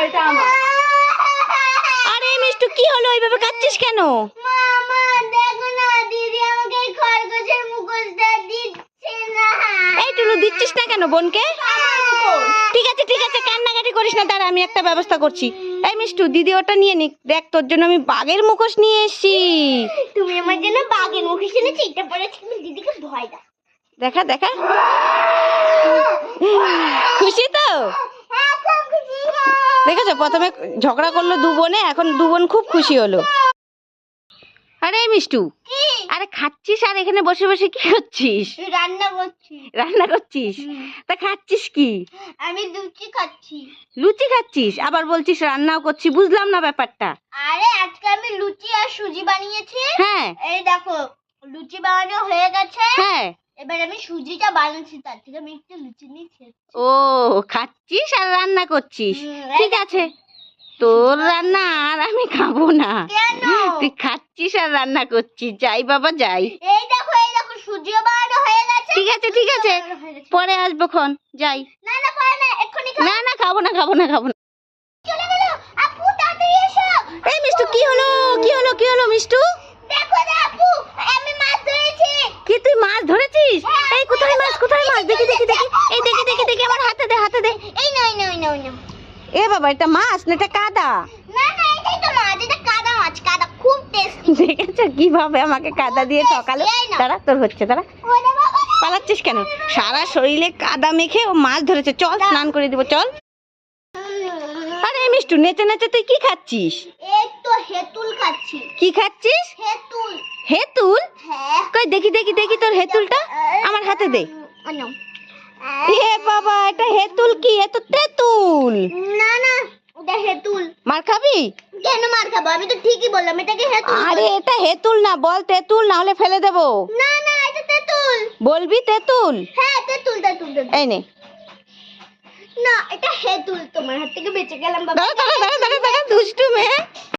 এটা আমার। আরে মিষ্টু কি হলো? এইভাবে কাচ্ছিস কেন? মামা দেখো না দিদি আমাকে এই খরগোশের মুখোশটা দিচ্ছে না। এই টুলু দিচ্ছিস না কেন বোনকে? ঠিক আছে ঠিক আছে কান্নাকাটি করিস না দাঁড়া আমি একটা ব্যবস্থা করছি। এই মিষ্টু দিদি ওটা নিয়ে নিক। দেখ তোর জন্য আমি বাঘের মুখোশ নিয়ে এসেছি। তুমি আমার জন্য বাঘের মুখোশ এনেছি এটা কিন্তু দিদিকে ভয় দাও দেখা দেখা খুশি তো হ্যাঁ, খুব খুশি, হ্যাঁ। দেখেছ প্রথমে ঝগড়া করল দু বোনে এখন দু বোন খুব খুশি হলো। আরে মিষ্টু আরে খাচ্ছিস আর এখানে বসে বসে কি করছিস? রান্না করছি রান্না করছিস? তা খাচ্ছিস কি? আমি লুচি খাচ্ছি। লুচি খাচ্ছিস? আবার বলছিস রান্নাও করছি বুঝলাম না ব্যাপারটা। আরে আজকে আমি লুচি আর সুজি বানিয়েছি। হ্যাঁ। এই দেখো লুচি বানানো হয়ে গেছে। হ্যাঁ। এবার আমি সুজিটা বানাচ্ছি তার থেকে আমি একটু লুচি নিয়েছি ও খাচ্ছিস আর রান্না করছিস? ঠিক আছে তোর রান্না আর আমি খাব না। তুই খাচ্ছিস আর রান্না করছিস যাই বাবা যাই। এই দেখো এই দেখো সুজিও বানানো হয়ে গেছে। ঠিক আছে ঠিক আছে। পরে আসব খন যাই। না না পরে না এক্ষুনি। না না খাব না খাব না খাব না। চলে গেল। আপু তাড়াতাড়ি এসো। এই মিষ্টু কি হলো? কি হলো? কি হলো মিষ্টু দেখো না আপু আমি মাছ ধরেছি কি তুই মাছ ধরেছিস এই কোথায় মাছ কোথায় মাছ দেখি দেখি দেখি এই দেখি দেখি দেখি আমার হাতে দে হাতে দে এই নয় নয় নয় নয় এ বাবা এটা মাছ না এটা কাদা? না না এটাই তো মাছ এটা কাদা মাছ কাদা খুব টেস্টি দেখেছ কীভাবে আমাকে কাদা দিয়ে ঠকালো। দাঁড়া তোর হচ্ছে দাঁড়া। পালাচ্ছিস কেন? সারা শরীরে কাদা মেখে ও মাছ ধরেছে। চল স্নান করে দিব চল। আরে মিষ্টু নেচে নেচে তুই কি খাচ্ছিস? এই তো হেতুল খাচ্ছি। কি খাচ্ছিস? হেতুল। হেতুল? হ্যাঁ। কই দেখি দেখি দেখি তোর হেতুলটা। আমার হাতে দে। এ বাবা এটা হেতুল কি? এ তো তেঁতুল। না না ওটা হেতুল। মার খাবি? কেন মার খাব? আমি তো ঠিকই বললাম এটাকে হেতুল আরে এটা হেতুল না বল তেঁতুল না হলে ফেলে দেবো। না না এটা তেতুল। বলবি তেঁতুল? হ্যাঁ তেতুল তেতুল। এই নে। না এটা হেতুল তোমার হাত থেকে বেঁচে গেলাম বাবা। দাঁড়া দাঁড়া দাঁড়া দুষ্টু মেয়ে।